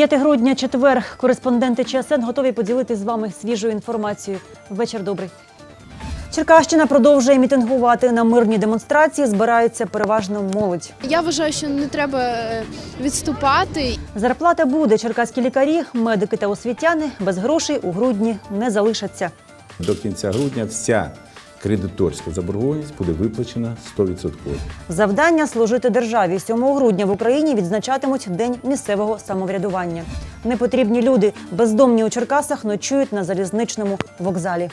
5 грудня, четвер. Кореспонденти ЧСН готові поділитися з вами свіжою інформацією. Вечір добрий. Черкащина продовжує мітингувати на мирні демонстрації. Збираються переважно молодь. Я вважаю, що не треба е, відступати. Зарплата буде. Черкаські лікарі, медики та освітяни без грошей у грудні не залишаться. До кінця грудня вся кредиторська заборгованість буде виплачена 100%. Завдання служити державі. 7 грудня в Україні відзначатимуть День місцевого самоврядування. Непотрібні люди, бездомні у Черкасах, ночують на залізничному вокзалі.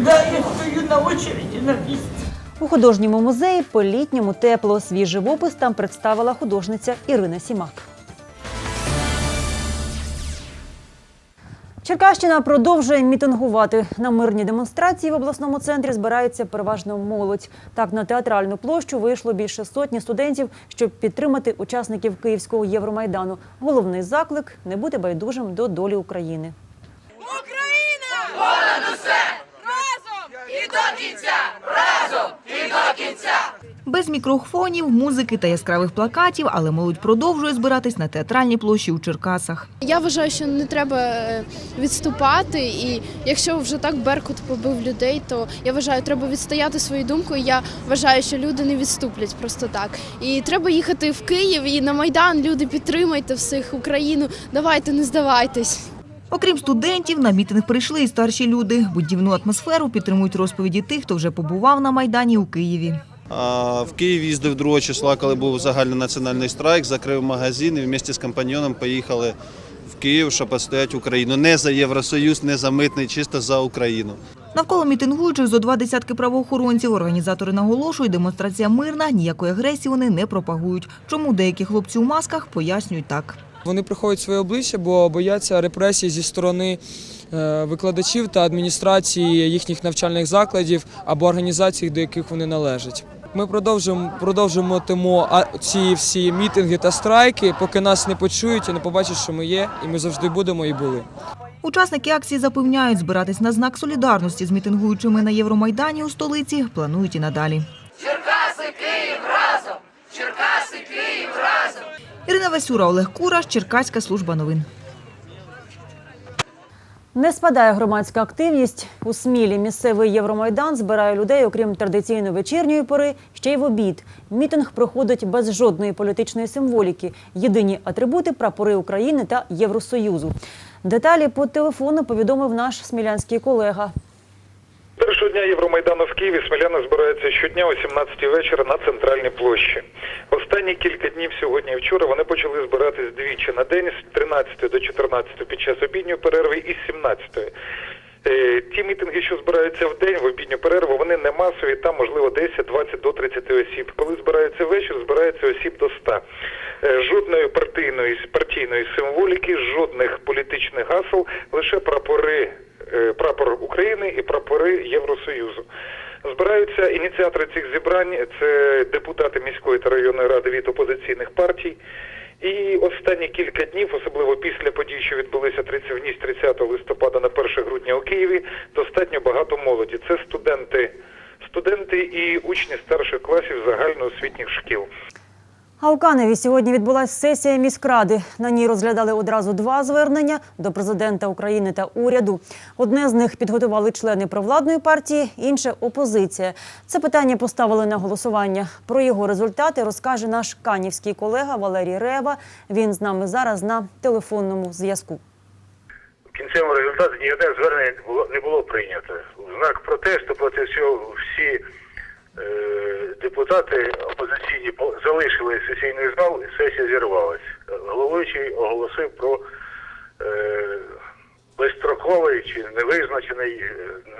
Да, я стою на очереди на месте. У художньому музеї по-літньому тепло. Свій живопис там представила художниця Ірина Сімак. Черкащина продовжує мітингувати. На мирні демонстрації в обласному центрі збирається переважно молодь. Так, на театральну площу вийшло більше сотні студентів, щоб підтримати учасників Київського Євромайдану. Головний заклик не бути байдужим до долі України. Україна! Понад усе! Разом! І до кінця! Разом! І до кінця! Без мікрофонів, музики та яскравих плакатів, але молодь продовжує збиратись на театральній площі у Черкасах. Я вважаю, що не треба е, відступати. І якщо вже так Беркут побив людей, то я вважаю, треба відстояти свою думку. І я вважаю, що люди не відступлять просто так. І треба їхати в Київ і на Майдан. Люди підтримайте всіх Україну. Давайте, не здавайтесь. Окрім студентів, на мітинг прийшли і старші люди. Будівну атмосферу підтримують розповіді тих, хто вже побував на Майдані у Києві. В Київ їздив 2 числа, коли був загальнонаціональний страйк, закрив магазин і вместе з компаньйоном поїхали в Київ, щоб постояти Україну. Не за Євросоюз, не за митний, чисто за Україну. Навколо мітингуючих зо два десятки правоохоронців. Організатори наголошують, демонстрація мирна, ніякої агресії вони не пропагують. Чому деякі хлопці у масках пояснюють так. Вони приховують своє обличчя, бо бояться репресій зі сторони е, викладачів та адміністрації їхніх навчальних закладів або організацій, до яких вони належать. Ми продовжуємо продовжуватимемо а, ці всі мітинги та страйки, поки нас не почують і не побачать, що ми є, і ми завжди будемо і були. Учасники акції запевняють, збиратись на знак солідарності з мітингуючими на Євромайдані у столиці планують і надалі. Черкаси, Київ разом! Черкаси, Київ разом! Ірина Васюра, Олег Кураш, Черкаська служба новин. Не спадає громадська активність. У Смілі місцевий Євромайдан збирає людей, окрім традиційної вечірньої пори, ще й в обід. Мітинг проходить без жодної політичної символіки. Єдині атрибути прапори України та Євросоюзу. Деталі по телефону повідомив наш смілянський колега. Першого дня Євромайдану в Києві сміляни збираються щодня о 17 вечора на центральній площі. Останні кілька днів сьогодні і вчора вони почали збиратись двічі на день з 13 до 14 під час обідньої перерви і з 17. Е, Ті мітинги, що збираються в день в обідню перерву, вони не масові, там можливо 10, 20 до 30 осіб. Коли збирається вечір, збирається осіб до 100. Е, Жодної партійної партійної символіки, жодних політичних гасел, лише прапори, прапор України і прапори Євросоюзу. Збираються ініціатори цих зібрань. Це депутати міської та районної ради від опозиційних партій. І останні кілька днів, особливо після подій, що відбулися 30 ніч 30 листопада на 1 грудня у Києві, достатньо багато молоді. Це студенти, студенти і учні старших класів загальноосвітніх шкіл. А у Каневі сьогодні відбулася сесія міськради. На ній розглядали одразу два звернення до президента України та уряду. Одне з них підготували члени провладної партії, інше опозиція. Це питання поставили на голосування. Про його результати розкаже наш канівський колега Валерій Рева. Він з нами зараз на телефонному зв'язку. Кінцевому результаті ні одне звернення не було, прийнято. Знак протесту проти цього всі депутати опозиційні по- залишили сесійний зал і сесія зірвалась. Головуючий оголосив про е, безстроковий чи невизначений, е,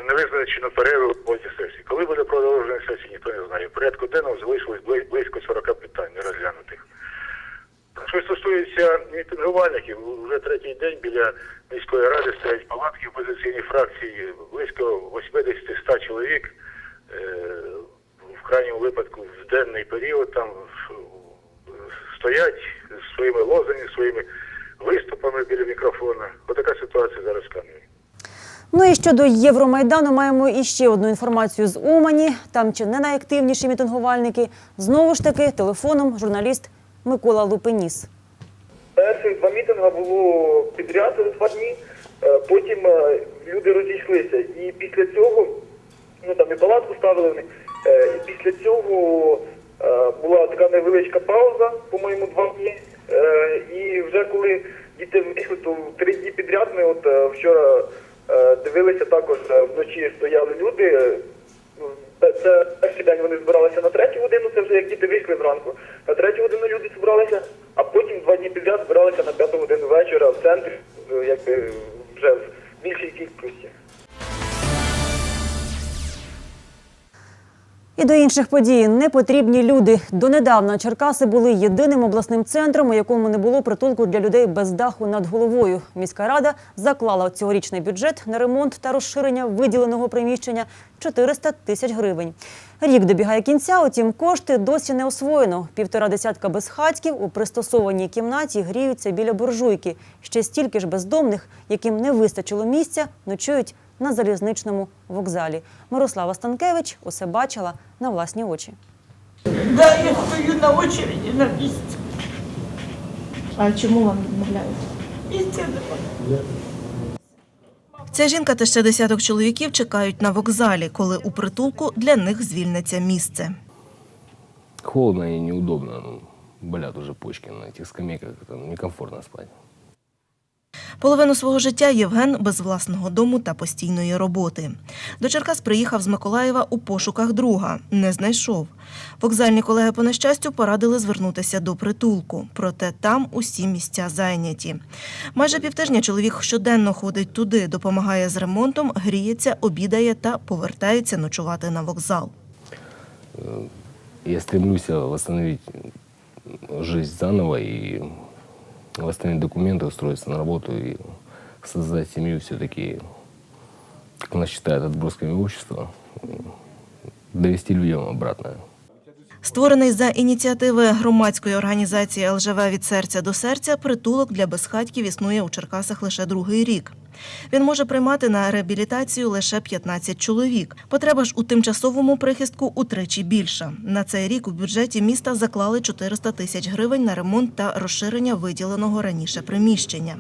невизначену перерву в роботі сесії. Коли буде продовжена сесія, ніхто не знає. В порядку денного залишилось близько 40 питань нерозглянутих. Що стосується мітингувальників, вже третій день біля міської ради стоять палатки опозиційні фракції, близько 80-100 чоловік. В крайньому випадку в денний період там стоять зі своїми лозами, своїми виступами біля мікрофона. Отака ситуація зараз в Каневі. Ну і щодо Євромайдану маємо іще одну інформацію з Умані. Там чи не найактивніші мітингувальники. Знову ж таки, телефоном журналіст Микола Лупеніс. Перших два мітинги було підряд два дні. Е, Потім е, люди розійшлися. І після цього, ну там і палатку ставили після цього е, була така невеличка пауза, по-моєму, два дні. Е, І вже коли діти вийшли, то три дні підряд ми от е, вчора е, дивилися також е, вночі стояли люди. Е, ну, Це, перший день вони збиралися на третю годину, це вже як діти вийшли зранку. На третю годину люди збиралися, а потім два дні підряд збиралися на п'яту годину вечора в центрі, е, якби вже в більшій кількості. І до інших подій непотрібні люди. Донедавна Черкаси були єдиним обласним центром, у якому не було притулку для людей без даху над головою. Міська рада заклала цьогорічний бюджет на ремонт та розширення виділеного приміщення 400 тисяч гривень. Рік добігає кінця, утім кошти досі не освоєно. Півтора десятка безхатьків у пристосованій кімнаті гріються біля буржуйки. Ще стільки ж бездомних, яким не вистачило місця, ночують на залізничному вокзалі. Мирослава Станкевич усе бачила на власні очі. Да, я стою на очереди на месте. А чому вам відмовляють? Месте нема. Ця жінка та ще десяток чоловіків чекають на вокзалі, коли у притулку для них звільниться місце. Холодно и неудобно. Ну, болят уже почки на этих скамейках. Это некомфортно спать. Половину свого життя Євген без власного дому та постійної роботи. До Черкас приїхав з Миколаєва у пошуках друга. Не знайшов. Вокзальні колеги по нещастю порадили звернутися до притулку. Проте там усі місця зайняті. Майже півтижня чоловік щоденно ходить туди, допомагає з ремонтом, гріється, обідає та повертається ночувати на вокзал. Я стремлюсь восстановить жизнь заново и восстановить документы, устроиться на работу и создать семью все-таки, как она считает, отбросками общества, довести людям обратно. Створений за ініціативи громадської організації ЛЖВ від серця до серця, притулок для безхатьків існує у Черкасах лише другий рік. Він може приймати на реабілітацію лише 15 чоловік. Потреба ж у тимчасовому прихистку утричі більша. На цей рік у бюджеті міста заклали 400 тисяч гривень на ремонт та розширення виділеного раніше приміщення.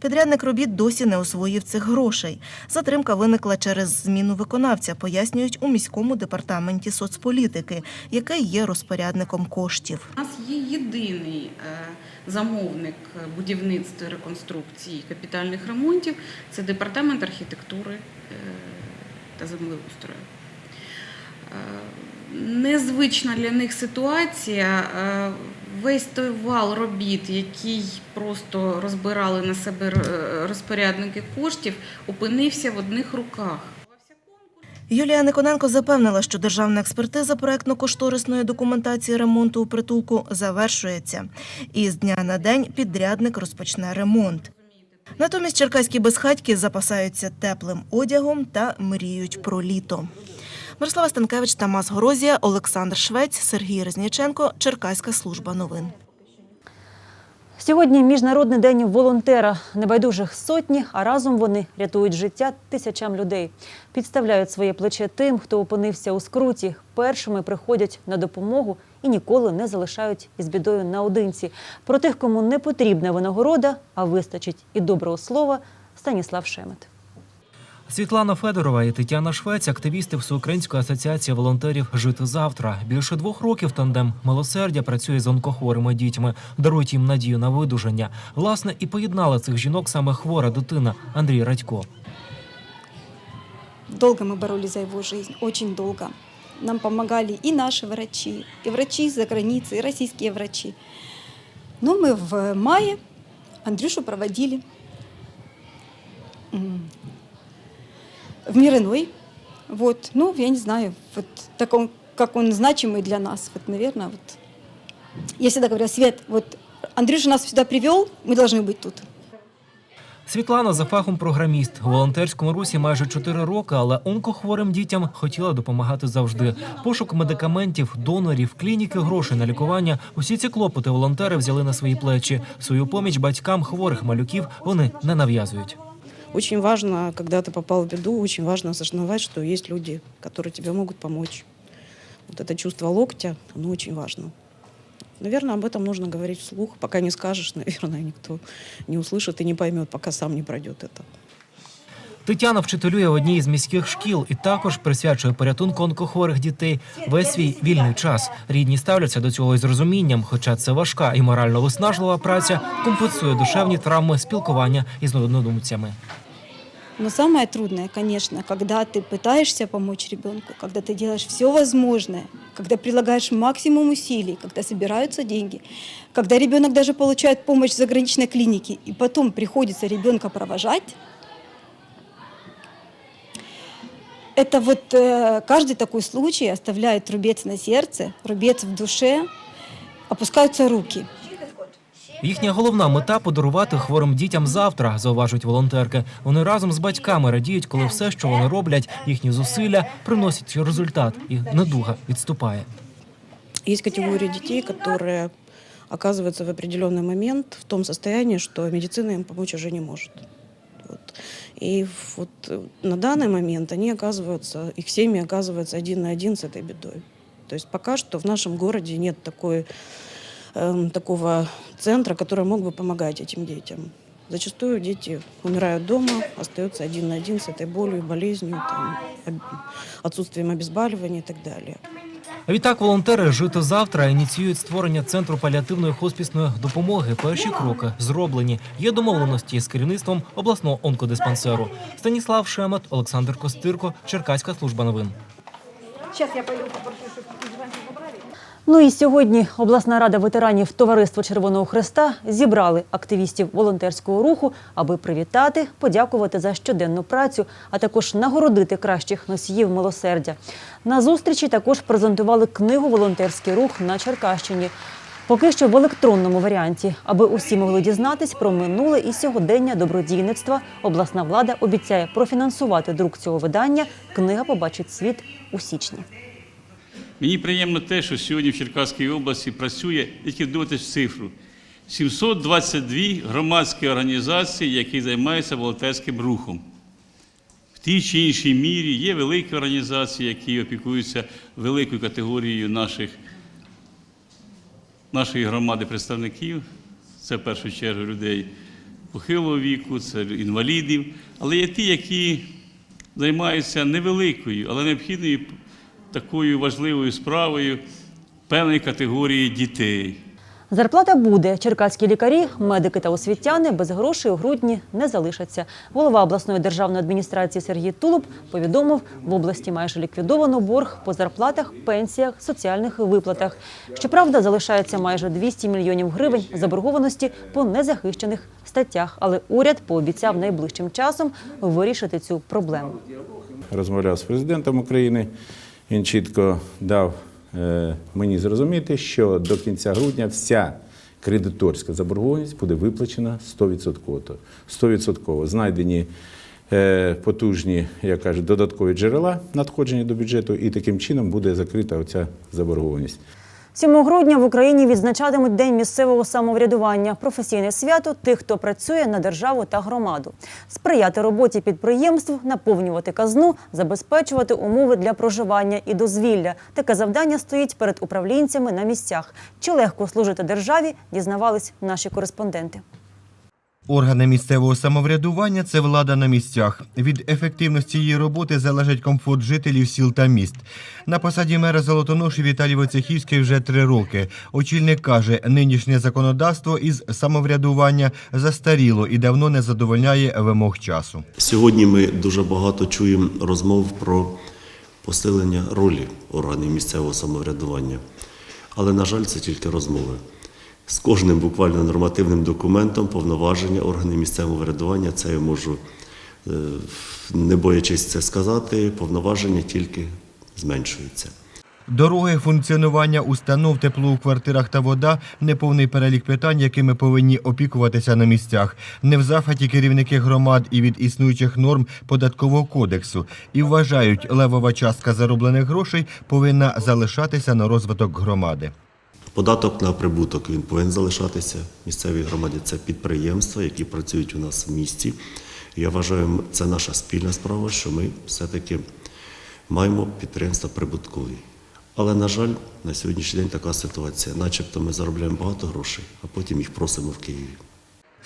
Підрядник робіт досі не освоїв цих грошей. Затримка виникла через зміну виконавця, пояснюють у міському департаменті соцполітики, який є розпорядником коштів. У нас є єдиний е, замовник будівництва, реконструкції капітальних ремонтів це департамент архітектури е, та землеустрою. Е, Незвична для них ситуація. е, Весь той вал робіт, який просто розбирали на себе розпорядники коштів, опинився в одних руках. Юлія Никоненко запевнила, що державна експертиза проектно-кошторисної документації ремонту у притулку завершується. І з дня на день підрядник розпочне ремонт. Натомість черкаські безхатьки запасаються теплим одягом та мріють про літо. Мирослава Станкевич, Тамас Горозія, Олександр Швець, Сергій Резніченко, Черкаська служба новин. Сьогодні міжнародний день волонтера. Небайдужих сотні, а разом вони рятують життя тисячам людей. Підставляють своє плече тим, хто опинився у скруті. Першими приходять на допомогу і ніколи не залишають із бідою наодинці. Про тих, кому не потрібна винагорода, а вистачить і доброго слова. Станіслав Шемет. Світлана Федорова і Тетяна Швець, активісти Всеукраїнської асоціації волонтерів Жити завтра. Більше двох років тандем милосердя працює з онкохворими дітьми, дарують їм надію на видужання. Власне, і поєднала цих жінок саме хвора дитина Андрій Радько. Долго мы боролись за его жизнь, очень долго. Нам помогали и наши врачи, и врачи из-за границы, и российские врачи. Но мы в мае Андрюшу проводили м, в мир иной. Вот, ну, я не знаю, вот таком, как он значимый для нас. Вот, наверное, вот. Я всегда говорю, Свет, вот Андрюша нас сюда привел, мы должны быть тут. Світлана за фахом програміст у волонтерському русі майже 4 роки, але онкохворим дітям хотіла допомагати завжди. Пошук медикаментів, донорів, клініки, грошей на лікування. Усі ці клопоти волонтери взяли на свої плечі. Свою поміч батькам хворих малюків вони не нав'язують. Очень важно, когда ты попал в беду, очень важно осознавать, что есть люди, которые тебе могут помочь. Вот это чувство локтя, оно очень важно. Наверное, об этом нужно говорить вслух. Пока не скажешь, наверное, никто не услышит и не поймет, пока сам не пройдет это. Тетяна вчителює в одній з міських шкіл і також присвячує порятунку онкохворих дітей весь свій вільний час. Рідні ставляться до цього із розумінням, хоча це важка і морально виснажлива праця компенсує душевні травми спілкування із однодумцями. Но самое трудное, конечно, когда ты пытаешься помочь ребенку, когда ты делаешь все возможное, когда прилагаешь максимум усилий, когда собираются деньги, когда ребенок даже получает помощь в заграничной клинике, и потом приходится ребенка провожать. Это вот э, каждый такой случай оставляет рубец на сердце, рубец в душе, опускаются руки. Їхня головна мета подарувати хворим дітям завтра, зауважують волонтерки. Вони разом з батьками радіють, коли все, що вони роблять, їхні зусилля приносять результат, і недуга відступає. Есть категория детей, которые оказываются в определенный момент в том состоянии, что медицина им помочь уже не может. Вот. И вот э, на данный момент они оказываются, их семьи оказываются один на один с этой бедой. То есть пока что в нашем городе нет такой, эм, такого центра, который мог бы помогать этим детям. Зачастую дети умирают дома, остаются один на один с этой болью, болезнью, там, об- отсутствием обезболивания и так далее. Відтак волонтери жити завтра ініціюють створення центру паліативної хоспісної допомоги. Перші кроки зроблені. Є домовленості з керівництвом обласного онкодиспансеру. Станіслав Шемет, Олександр Костирко, Черкаська служба новин. Зараз я пойду попрошу, забрали. Ну і сьогодні обласна рада ветеранів Товариства Червоного Хреста зібрали активістів волонтерського руху, аби привітати, подякувати за щоденну працю, а також нагородити кращих носіїв милосердя. На зустрічі також презентували книгу Волонтерський рух на Черкащині. Поки що в електронному варіанті, аби усі могли дізнатись про минуле і сьогодення добродійництва. Обласна влада обіцяє профінансувати друк цього видання. Книга побачить світ у січні. Мені приємно те, що сьогодні в Черкаській області працює, тільки вдумайтесь в цифру, 722 громадські організації, які займаються волонтерським рухом. В тій чи іншій мірі є великі організації, які опікуються великою категорією наших, нашої громади представників. Це в першу чергу людей похилого віку, це інвалідів, але є ті, які займаються невеликою, але необхідною такою важливою справою певної категорії дітей. Зарплата буде. Черкаські лікарі, медики та освітяни без грошей у грудні не залишаться. Голова обласної державної адміністрації Сергій Тулуб повідомив, в області майже ліквідовано борг по зарплатах, пенсіях, соціальних виплатах. Щоправда, залишається майже 200 мільйонів гривень заборгованості по незахищених статтях. Але уряд пообіцяв найближчим часом вирішити цю проблему. Розмовляв з президентом України. Він чітко дав е, мені зрозуміти, що до кінця грудня вся кредиторська заборгованість буде виплачена 100%. 100%. Знайдені е, потужні, як кажуть, додаткові джерела надходження до бюджету, і таким чином буде закрита оця заборгованість. 7 грудня в Україні відзначатимуть День місцевого самоврядування, професійне свято тих, хто працює на державу та громаду, сприяти роботі підприємств, наповнювати казну, забезпечувати умови для проживання і дозвілля. Таке завдання стоїть перед управлінцями на місцях. Чи легко служити державі, дізнавались наші кореспонденти. Органи місцевого самоврядування це влада на місцях. Від ефективності її роботи залежить комфорт жителів сіл та міст. На посаді мера Золотоноші Віталій Войцехівський вже три роки. Очільник каже, нинішнє законодавство із самоврядування застаріло і давно не задовольняє вимог часу. Сьогодні ми дуже багато чуємо розмов про посилення ролі органів місцевого самоврядування. Але, на жаль, це тільки розмови. З кожним буквально нормативним документом повноваження органів місцевого врядування, це я можу, е, не боячись це сказати, повноваження тільки зменшуються. Дороги, функціонування установ, тепло у квартирах та вода неповний перелік питань, якими повинні опікуватися на місцях. Не в захваті керівники громад і від існуючих норм податкового кодексу і вважають, левова частка зароблених грошей повинна залишатися на розвиток громади. Податок на прибуток він повинен залишатися місцевій громаді. Це підприємства, які працюють у нас в місті. Я вважаю, це наша спільна справа, що ми все-таки маємо підприємства прибуткові. Але, на жаль, на сьогоднішній день така ситуація. Начебто ми заробляємо багато грошей, а потім їх просимо в Києві.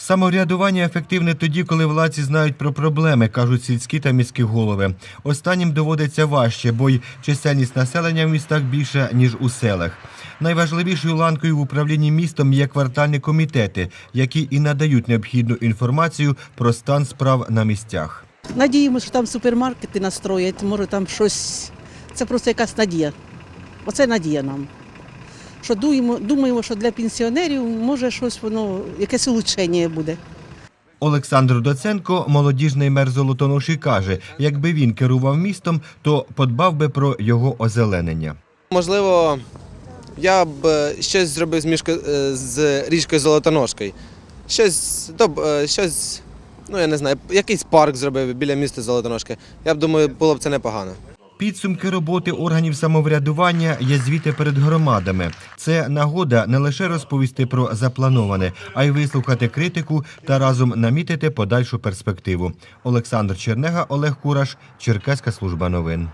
Самоврядування ефективне тоді, коли владці знають про проблеми, кажуть сільські та міські голови. Останнім доводиться важче, бо й чисельність населення в містах більша, ніж у селах. Найважливішою ланкою в управлінні містом є квартальні комітети, які і надають необхідну інформацію про стан справ на місцях. Надіємося, що там супермаркети настроять, може там щось. Це просто якась надія. Оце надія нам. Що думаємо, думаємо, що для пенсіонерів може щось воно, якесь улучшення буде. Олександр Доценко, молодіжний мер Золотоноші, каже, якби він керував містом, то подбав би про його озеленення. Можливо, я б е, щось зробив з, мішко, е, з річкою Золотоножкою. Щось, доб- е, щось, ну я не знаю, якийсь парк зробив біля міста Золотоножки. Я б думаю, було б це непогано. Підсумки роботи органів самоврядування є звіти перед громадами. Це нагода не лише розповісти про заплановане, а й вислухати критику та разом намітити подальшу перспективу. Олександр Чернега, Олег Кураш, Черкаська служба новин.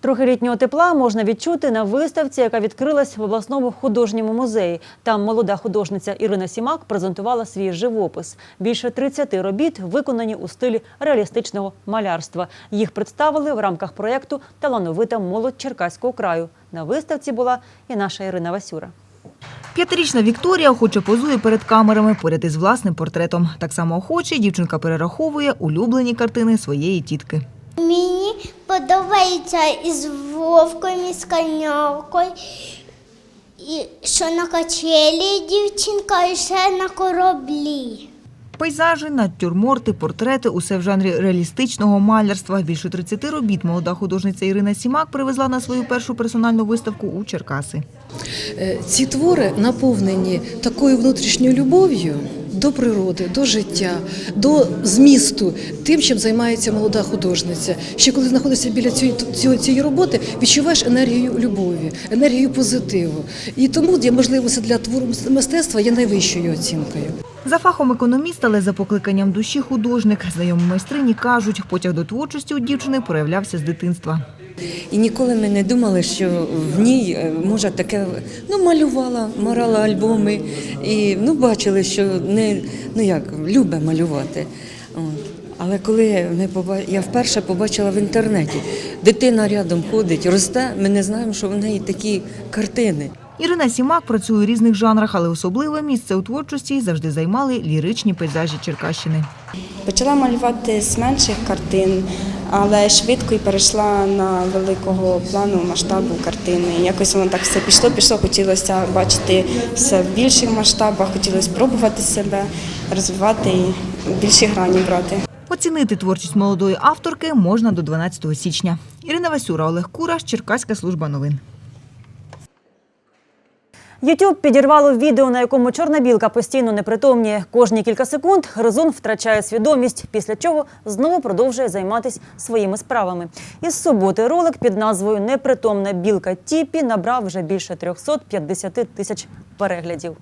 Трохи літнього тепла можна відчути на виставці, яка відкрилась в обласному художньому музеї. Там молода художниця Ірина Сімак презентувала свій живопис. Більше 30 робіт виконані у стилі реалістичного малярства. Їх представили в рамках проєкту Талановита молодь Черкаського краю. На виставці була і наша Ірина Васюра. П'ятирічна Вікторія охоче позує перед камерами поряд із власним портретом. Так само охоче дівчинка перераховує улюблені картини своєї тітки. Мені подобається із вовком, і з конякою, і що на качелі дівчинка, і ще на кораблі. Пейзажі, натюрморти, портрети – усе в жанрі реалістичного малярства. Більше 30 робіт молода художниця Ірина Сімак привезла на свою першу персональну виставку у Черкаси. Е, Ці твори наповнені такою внутрішньою любов'ю до природи, до життя, до змісту, тим, чим займається молода художниця. Ще коли знаходишся біля цієї, цієї, роботи, відчуваєш енергію любові, енергію позитиву. І тому для можливості для твору мистецтва є найвищою оцінкою. За фахом економіст, але за покликанням душі художник. Знайомі майстрині кажуть, потяг до творчості у дівчини проявлявся з дитинства. І ніколи ми не думали, що в ній е, може таке ну малювала, марала альбоми, і ну бачили, що не ну як любить малювати. От. Але коли ми поба- я вперше побачила в інтернеті, дитина рядом ходить, росте, ми не знаємо, що в неї такі картини. Ірина Сімак працює у різних жанрах, але особливе місце у творчості завжди займали ліричні пейзажі Черкащини. Почала малювати з менших картин, але швидко і перейшла на великого плану масштабу картини. Якось воно так все пішло, пішло. Хотілося бачити все в більших масштабах, хотілося спробувати себе, розвивати і більші грані брати. Оцінити творчість молодої авторки можна до 12 січня. Ірина Васюра, Олег Кураш, Черкаська служба новин. Ютуб підірвало відео, на якому чорна білка постійно непритомніє. Кожні кілька секунд гризун втрачає свідомість, після чого знову продовжує займатися своїми справами. Із суботи ролик під назвою Непритомна білка Тіпі набрав вже більше 350 тисяч переглядів.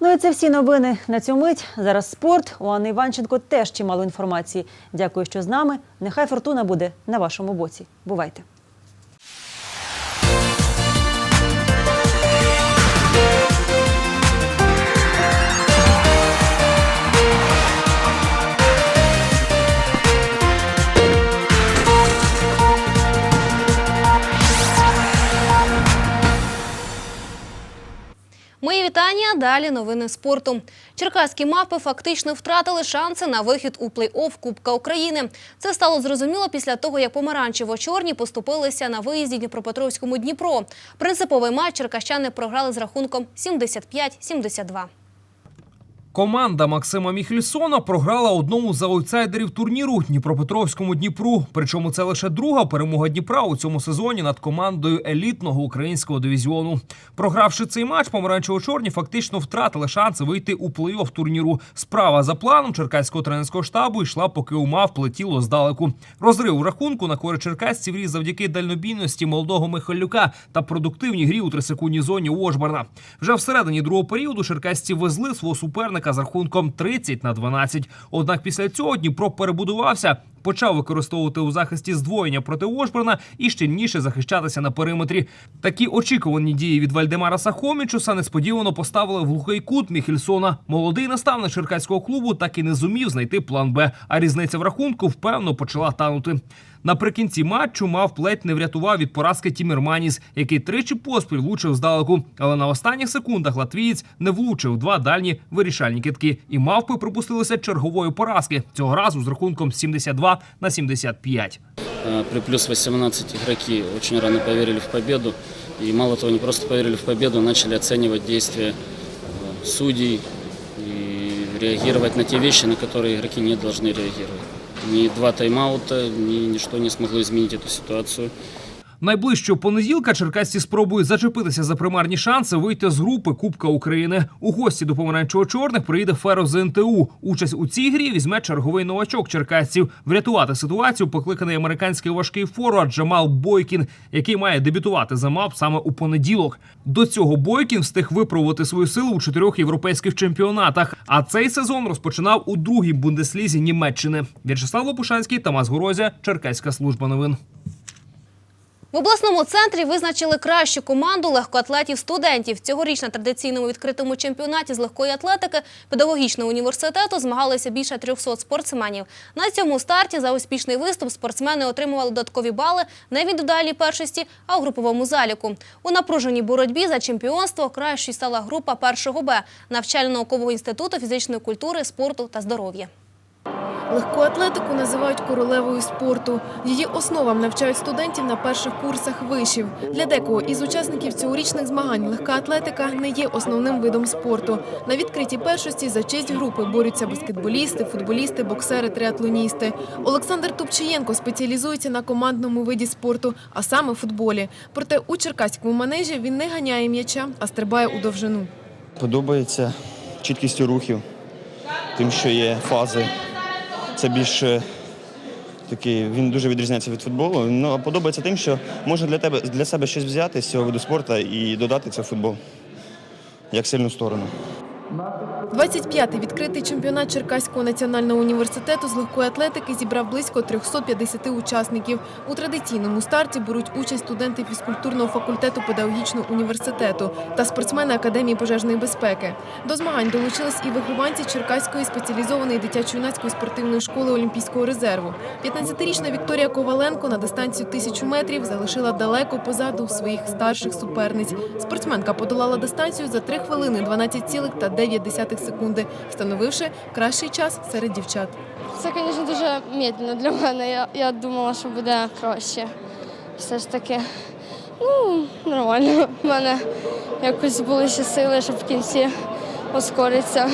Ну і це всі новини на цю мить. Зараз спорт. У Анни Іванченко теж чимало інформації. Дякую, що з нами. Нехай фортуна буде на вашому боці. Бувайте! Вітання. Далі новини спорту. Черкаські мапи фактично втратили шанси на вихід у плей-офф Кубка України. Це стало зрозуміло після того, як помаранчево-чорні поступилися на виїзді Дніпропетровському Дніпро. Принциповий матч черкащани програли з рахунком 75-72. Команда Максима Міхельсона програла одному з аутсайдерів турніру Дніпропетровському Дніпру. Причому це лише друга перемога Дніпра у цьому сезоні над командою елітного українського дивізіону. Програвши цей матч, помаранчево-чорні фактично втратили шанси вийти у плей-офф турніру. Справа за планом черкаського тренерського штабу йшла, поки ума вплетіло здалеку. Розрив у рахунку на користь черкасців ріс завдяки дальнобійності молодого Михайлюка та продуктивній грі у трисекундній зоні Ошбарна. Вже всередині другого періоду черкасці везли свого суперника з рахунком 30 на 12. Однак після цього Дніпро перебудувався почав використовувати у захисті здвоєння проти Ошборна і щільніше захищатися на периметрі. Такі очікувані дії від Вальдемара Сахомічуса несподівано поставили в глухий кут Міхельсона. Молодий наставник черкаського клубу так і не зумів знайти план Б, а різниця в рахунку впевно почала танути. Наприкінці матчу мав плеть не врятував від поразки Тімірманіс, який тричі поспіль влучив здалеку. Але на останніх секундах латвієць не влучив два дальні вирішальні китки. І мавпи припустилися чергової поразки цього разу з рахунком 72 на 75. Э, При плюс 18 игроки очень рано поверили в победу. И мало того, не просто поверили в победу, начали оценивать действия э, судей и реагировать на те вещи, на которые игроки не должны реагировать. Ни два тайм-аута, ни ничто не смогло изменить эту ситуацию. Найближчого понеділка черкасці спробують зачепитися за примарні шанси вийти з групи Кубка України. У гості до помаранчево-чорних приїде Феро з НТУ. Участь у цій грі візьме черговий новачок черкасців. Врятувати ситуацію покликаний американський важкий форвард Джамал Бойкін, який має дебютувати за МАП саме у понеділок. До цього Бойкін встиг випробувати свою силу у чотирьох європейських чемпіонатах. А цей сезон розпочинав у другій бундеслізі Німеччини. В'ячеслав Лопушанський, Тамас Горозя, Черкаська служба новин. В обласному центрі визначили кращу команду легкоатлетів-студентів. Цьогоріч на традиційному відкритому чемпіонаті з легкої атлетики педагогічного університету змагалися більше 300 спортсменів. На цьому старті за успішний виступ спортсмени отримували додаткові бали не в індивідуальній першості, а у груповому заліку. У напруженій боротьбі за чемпіонство кращою стала група першого Б навчально-наукового інституту фізичної культури, спорту та здоров'я. Легку атлетику називають королевою спорту. Її основам навчають студентів на перших курсах вишів. Для декого із учасників цьогорічних змагань легка атлетика не є основним видом спорту. На відкритій першості за честь групи борються баскетболісти, футболісти, боксери, триатлоністи. Олександр Тупчієнко спеціалізується на командному виді спорту, а саме футболі. Проте у черкаському манежі він не ганяє м'яча, а стрибає у довжину. Подобається чіткістю рухів, тим, що є фази. Це більш такий, він дуже відрізняється від футболу. Ну, подобається тим, що можна для тебе для себе щось взяти з цього виду спорту і додати це в футбол як сильну сторону. 25-й відкритий чемпіонат Черкаського національного університету з легкої атлетики зібрав близько 350 учасників. У традиційному старті беруть участь студенти фізкультурного факультету педагогічного університету та спортсмени Академії пожежної безпеки. До змагань долучились і вихованці Черкаської спеціалізованої дитячо-юнацької спортивної школи Олімпійського резерву. 15-річна Вікторія Коваленко на дистанцію тисячу метрів залишила далеко позаду своїх старших суперниць. Спортсменка подолала дистанцію за 3 хвилини 12,9 секунди, встановивши кращий час серед дівчат. Це, звісно, дуже медленно для мене. Я, я думала, що буде краще. Все ж таки, ну, нормально. У мене якось були ще сили, щоб в кінці ускоритися.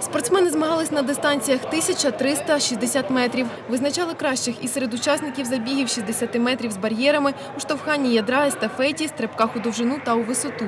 Спортсмени змагались на дистанціях 1360 метрів. Визначали кращих і серед учасників забігів 60 метрів з бар'єрами, у штовханні ядра, естафеті, стрибках у довжину та у висоту.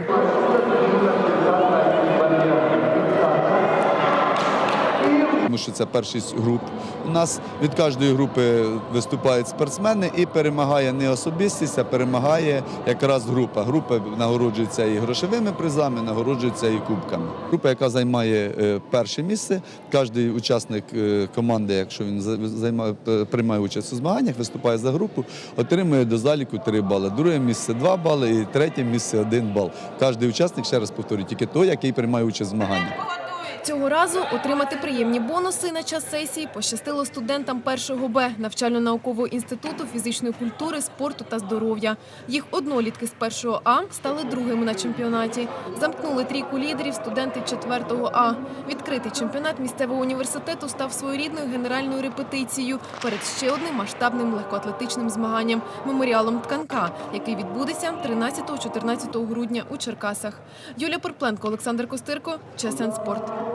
Тому що це першість груп. У нас від кожної групи виступають спортсмени і перемагає не особистість, а перемагає якраз група. Група нагороджується і грошовими призами, нагороджується і кубками. Група, яка займає е, перше місце, кожен учасник е, команди, якщо він займає, е, приймає участь у змаганнях, виступає за групу, отримує до заліку 3 бали. Друге місце 2 бали і третє місце 1 бал. Кожен учасник, ще раз повторюю, тільки той, який приймає участь в змаганнях. Цього разу отримати приємні бонуси на час сесії пощастило студентам першого Б навчально-наукового інституту фізичної культури, спорту та здоров'я. Їх однолітки з першого А стали другими на чемпіонаті. Замкнули трійку лідерів студенти четвертого А. Відкритий чемпіонат місцевого університету став своєрідною генеральною репетицією перед ще одним масштабним легкоатлетичним змаганням меморіалом тканка, який відбудеться 13-14 грудня у Черкасах. Юлія Порпленко, Олександр Костирко, ЧСН Спорт.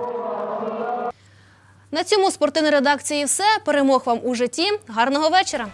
На цьому спортивна редакції все. Перемог вам у житті. Гарного вечора.